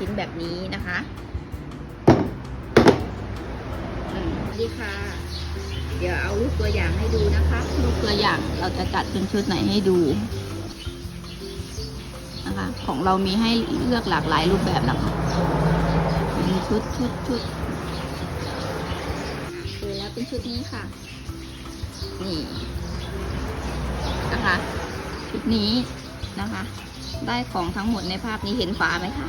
ชิ้นแบบนี้นะคะสวัสดีค่ะ เดี๋ยวเอาลูกตัวอย่างให้ดูนะคะ ลูกตัวอย่างเราจะจัดเป็นชุดไหนให้ดูนะคะ ของเรามีให้เลือกหลากหลายรูปแบบนะคะเป็นชุดชุดชุดเจอแล้วเป็นชุดนี้ค่ะ นี่นะคะ ชุดนี้นะคะ ได้ของทั้งหมดในภาพนี้เห็นฝาไหมคะ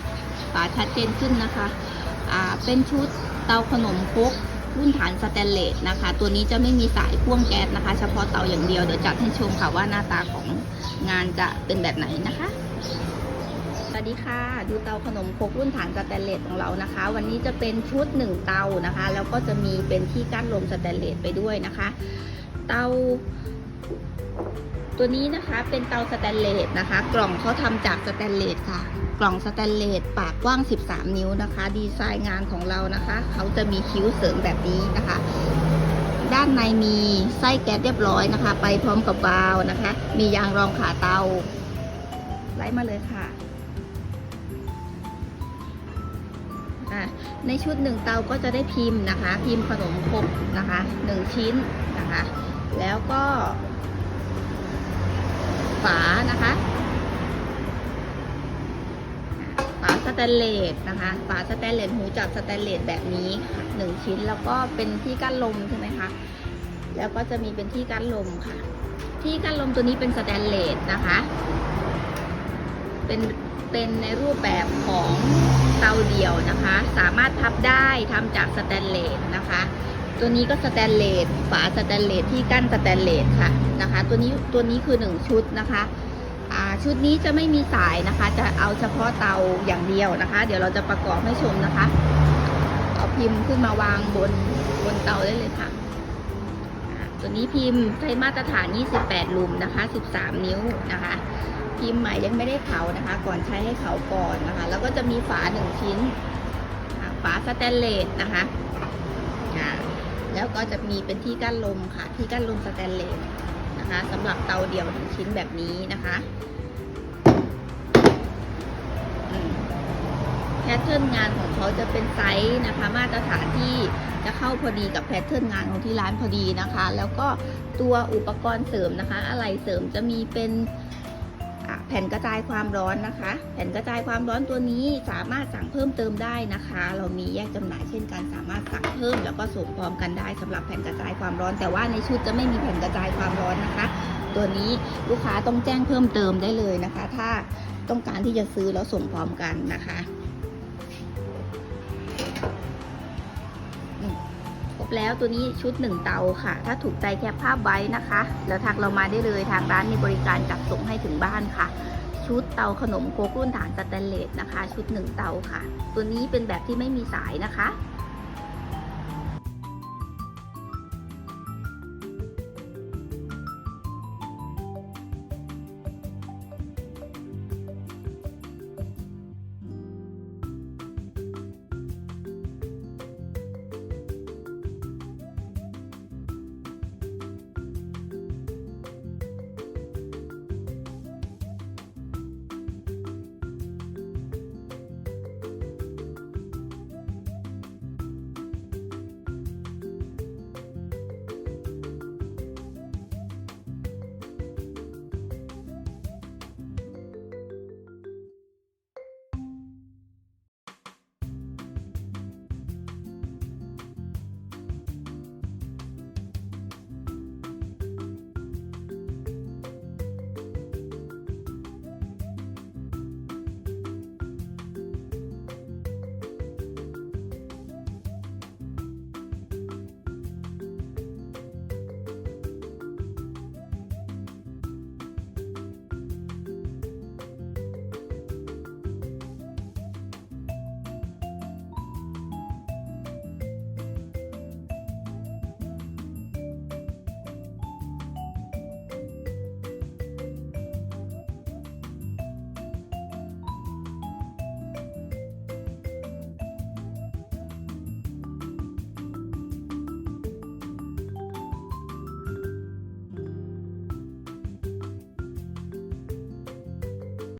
ฝาชัดเจนขึ้นนะคะอ่าเป็นชุดเตาขนมครกรุ่นฐานสแตนเลสนะคะ ตัวนี้จะไม่มีสายพ่วงแก๊สนะคะ เฉพาะเตาอย่างเดียวเดี๋ยวจัดให้ชมค่ะว่าหน้าตาของงานจะเป็นแบบไหนนะคะสวัสดีค่ะ ดูเตาขนมครกรุ่นฐานสแตนเลสของเรานะคะ วันนี้จะเป็นชุดหนึ่งเตานะคะ แล้วก็จะมีเป็นที่กั้นลมสแตนเลสไปด้วยนะคะ เตา ตัวนี้นะคะเป็นเตาสแตนเลสนะคะ กล่องเขาทำจากสแตนเลสค่ะ กล่องสแตนเลสปากกว้าง 13 นิ้วนะคะ ดีไซน์งานของเรานะคะเขาจะมีคิ้วเสริมแบบนี้นะคะ ด้านในมีไส้แก๊สเรียบร้อยนะคะ ไปพร้อมกับวาล์วนะคะ มียางรองขาเตาไล่มาเลยค่ะอะในชุดหนึ่งเตาก็จะได้พิมพ์นะคะ พิมพ์ขนมครกนะคะหนึ่งชิ้นนะคะ แล้วก็ ฝานะคะฝาสแตนเลสนะคะฝาสแตนเลสหูจับสแตนเลสแบบนี้หนึ่งชิ้นแล้วก็เป็นที่กั้นลมใช่ไหมคะแล้วก็จะมีเป็นที่กั้นลมค่ะ ที่กั้นลมตัวนี้เป็นสแตนเลสนะคะ เป็นเป็นในรูปแบบของเตาเดี่ยวนะคะ สามารถพับได้ทำจากสแตนเลสนะคะ ตัวนี้ก็สแตนเลสฝาสแตนเลสที่กั้นสแตนเลสค่ะนะคะ ตัวนี้ตัวนี้คือ 1 ชุดนะคะชุดนี้จะไม่มีสายนะคะ จะเอาเฉพาะเตาอย่างเดียวนะคะ เดี๋ยวเราจะประกอบให้ชมนะคะ เอาพิมพ์ขึ้นมาวางบนบนเตาได้เลยค่ะ ตัวนี้พิมพ์ใช้มาตรฐาน 28 ลุมนะคะ 13 นิ้วนะคะ พิมพ์ใหม่ยังไม่ได้เผานะคะ ก่อนใช้ให้เขาก่อนนะคะ แล้วก็จะมีฝาหนึ่งชิ้น ฝาสแตนเลสนะคะอ่า แล้วก็จะมีเป็นที่กั้นลมค่ะ ที่กั้นลมสแตนเลสนะคะสำหรับเตาเดี่ยวหนึ่งชิ้นแบบนี้นะคะแพทเทิร์นงานของเขาจะเป็นไซส์นะคะ มาตรฐานที่จะเข้าพอดีกับแพทเทิร์นงานของที่ร้านพอดีนะคะ แล้วก็ตัวอุปกรณ์เสริมนะคะ อะไรเสริมจะมีเป็น่ะ แผ่นกระจายความร้อนนะคะ แผ่นกระจายความร้อนตัวนี้สามารถสั่งเพิ่มเติมได้นะคะ เรามีแยกจำหน่ายเช่นกันสามารถสั่งเพิ่มแล้วก็ส่งพร้อมกันได้สำหรับแผ่นกระจายความร้อน แต่ว่าในชุดจะไม่มีแผ่นกระจายความร้อนนะคะ ตัวนี้ลูกค้าต้องแจ้งเพิ่มเติมได้เลยนะคะ ถ้าต้องการที่จะซื้อแล้วส่งพร้อมกันนะคะ แล้วตัวนี้ชุดหนึ่งเตาค่ะ ถ้าถูกใจแคปภาพไว้นะคะ แล้วทักเรามาได้เลยทางร้านมีบริการจัดส่งให้ถึงบ้านค่ะ ชุดเตาขนมโคกรุ่นฐานสแตนเลสนะคะ ชุดหนึ่งเตาค่ะ ตัวนี้เป็นแบบที่ไม่มีสายนะคะ